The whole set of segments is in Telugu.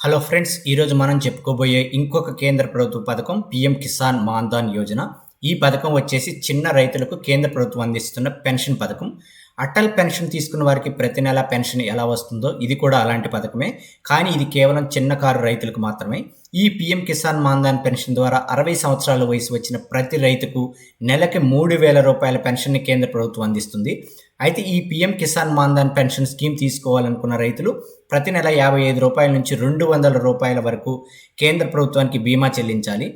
హలో ఫ్రెండ్స్ ఈరోజు మనం చెప్పుకోబోయే ఇంకొక కేంద్ర ప్రభుత్వ పథకం పిఎం కిసాన్ మాన్ధాన్ యోజన. ఈ పథకం వచ్చేసి చిన్న రైతులకు కేంద్ర ప్రభుత్వం అందిస్తున్న పెన్షన్ పథకం. అటల్ పెన్షన్ తీసుకున్న వారికి ప్రతి నెల పెన్షన్ ఎలా వస్తుందో ఇది కూడా అలాంటి పథకమే. కానీ ఇది కేవలం చిన్న కారు రైతులకు మాత్రమే. ఈ పిఎం కిసాన్ మాన్ధాన్ పెన్షన్ ద్వారా అరవై సంవత్సరాల వయసు వచ్చిన ప్రతి రైతుకు నెలకి మూడు వేల రూపాయల పెన్షన్ని కేంద్ర ప్రభుత్వం అందిస్తుంది. అయితే ఈ PM Kisan Maandhan pension scheme తీసుకోవాలనుకున్న రైతులు ప్రతి నెల యాభై ఐదు రూపాయల నుంచి రెండు వందల రూపాయల వరకు కేంద్ర ప్రభుత్వానికి బీమా చెల్లించాలి.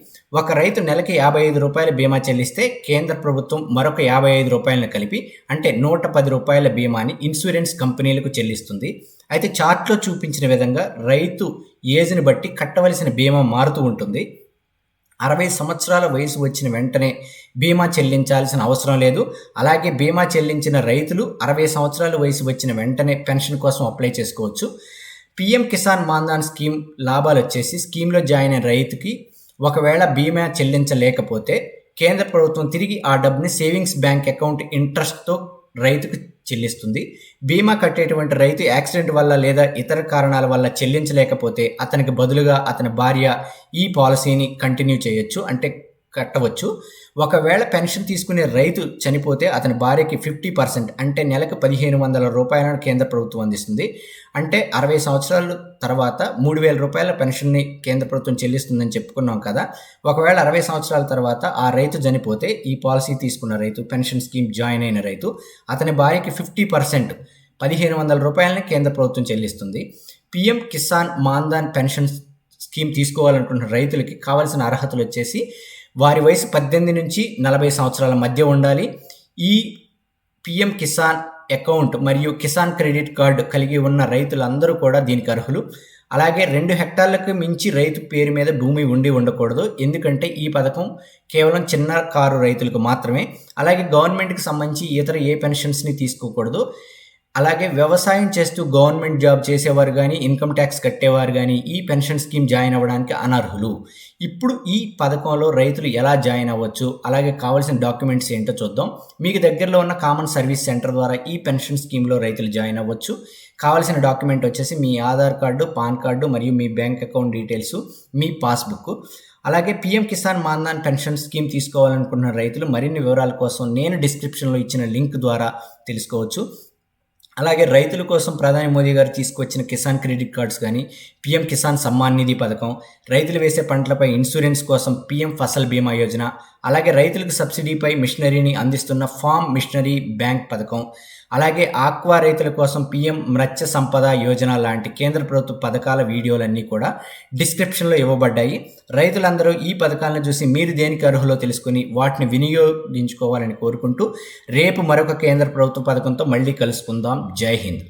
ఒక రైతు నెలకి యాభై ఐదు రూపాయల బీమా చెల్లిస్తే కేంద్ర ప్రభుత్వం మరొక యాభై ఐదు రూపాయలను కలిపి అంటే నూట పది రూపాయల బీమాని ఇన్సూరెన్స్ కంపెనీలకు చెల్లిస్తుంది. అయితే చార్ట్లో చూపించిన విధంగా రైతు ఏజ్ని బట్టి కట్టవలసిన బీమా మారుతూ ఉంటుంది. అరవై సంవత్సరాల వయసు వచ్చిన వెంటనే బీమా చెల్లించాల్సిన అవసరం లేదు. అలాగే బీమా చెల్లించిన రైతులు అరవై సంవత్సరాల వయసు వచ్చిన వెంటనే పెన్షన్ కోసం అప్లై చేసుకోవచ్చు. పిఎం కిసాన్ మాన్ధాన్ స్కీమ్ లాభాలు వచ్చేసి స్కీమ్లో జాయిన్ అయిన రైతుకి ఒకవేళ బీమా చెల్లించలేకపోతే కేంద్ర ప్రభుత్వం తిరిగి ఆ డబ్బుని సేవింగ్స్ బ్యాంక్ అకౌంట్ ఇంట్రెస్ట్తో రైతుకు చెల్లిస్తుంది. బీమా కట్టేటువంటి రైతు యాక్సిడెంట్ వల్ల లేదా ఇతర కారణాల వల్ల చెల్లించలేకపోతే అతనికి బదులుగా అతని భార్య ఈ పాలసీని కంటిన్యూ చేయొచ్చు. అంటే కట్టవచ్చు. ఒకవేళ పెన్షన్ తీసుకునే రైతు చనిపోతే అతని భార్యకి ఫిఫ్టీ పర్సెంట్ అంటే నెలకు పదిహేను వందల రూపాయలను కేంద్ర ప్రభుత్వం అందిస్తుంది. అంటే అరవై సంవత్సరాల తర్వాత మూడు వేల రూపాయల పెన్షన్ని కేంద్ర ప్రభుత్వం చెల్లిస్తుందని చెప్పుకున్నాం కదా. ఒకవేళ అరవై సంవత్సరాల తర్వాత ఆ రైతు చనిపోతే ఈ పాలసీ తీసుకున్న రైతు పెన్షన్ స్కీమ్ జాయిన్ అయిన రైతు అతని భార్యకి ఫిఫ్టీ పర్సెంట్ పదిహేను వందల రూపాయలని కేంద్ర ప్రభుత్వం చెల్లిస్తుంది. PM Kisan Maandhan pension scheme తీసుకోవాలనుకుంటున్న రైతులకి కావాల్సిన అర్హతలు వచ్చేసి వారి వయసు పద్దెనిమిది నుంచి నలభై సంవత్సరాల మధ్య ఉండాలి. ఈ పిఎం కిసాన్ అకౌంట్ మరియు కిసాన్ క్రెడిట్ కార్డు కలిగి ఉన్న రైతులందరూ కూడా దీనికి అర్హులు. అలాగే రెండు హెక్టార్లకు మించి రైతు పేరు మీద భూమి ఉండి ఉండకూడదు. ఎందుకంటే ఈ పథకం కేవలం చిన్న కారు రైతులకు మాత్రమే. అలాగే గవర్నమెంట్కి సంబంధించి ఇతర ఏ పెన్షన్స్ని తీసుకోకూడదు. అలాగే వ్యవసాయం చేస్తూ గవర్నమెంట్ జాబ్ చేసేవారు కానీ ఇన్కమ్ ట్యాక్స్ కట్టేవారు కానీ ఈ పెన్షన్ స్కీమ్ జాయిన్ అవ్వడానికి అనర్హులు. ఇప్పుడు ఈ పథకంలో రైతులు ఎలా జాయిన్ అవ్వచ్చు? అలాగే కావాల్సిన డాక్యుమెంట్స్ ఏంటో చూద్దాం. మీకు దగ్గరలో ఉన్న కామన్ సర్వీస్ సెంటర్ ద్వారా ఈ పెన్షన్ స్కీమ్లో రైతులు జాయిన్ అవ్వచ్చు. కావాల్సిన డాక్యుమెంట్ వచ్చేసి మీ ఆధార్ కార్డు పాన్ కార్డు మరియు మీ బ్యాంక్ అకౌంట్ డీటెయిల్స్ మీ పాస్బుక్. అలాగే PM Kisan Maandhan pension scheme తీసుకోవాలనుకున్న రైతులు మరిన్ని వివరాల కోసం నేను డిస్క్రిప్షన్లో ఇచ్చిన లింక్ ద్వారా తెలుసుకోవచ్చు. అలాగే రైతుల కోసం ప్రధాని మోదీ గారు తీసుకొచ్చిన కిసాన్ క్రెడిట్ కార్డ్స్ కానీ పీఎం కిసాన్ సమ్మాన్ నిధి పథకం రైతులు వేసే పంటలపై ఇన్సూరెన్స్ కోసం పీఎం ఫసల్ బీమా యోజన అలాగే రైతులకు సబ్సిడీపై మిషనరీని అందిస్తున్న ఫామ్ మిషనరీ బ్యాంక్ పథకం అలాగే ఆక్వా రైతుల కోసం పీఎం మత్స్య సంపద యోజన లాంటి కేంద్ర ప్రభుత్వ పథకాల వీడియోలన్నీ కూడా డిస్క్రిప్షన్లో ఇవ్వబడ్డాయి. రైతులందరూ ఈ పథకాలను చూసి మీరు దేనికి అర్హులో తెలుసుకుని వాటిని వినియోగించుకోవాలని కోరుకుంటూ రేపు మరొక కేంద్ర ప్రభుత్వ పథకంతో మళ్ళీ కలుసుకుందాం. జై హింద్.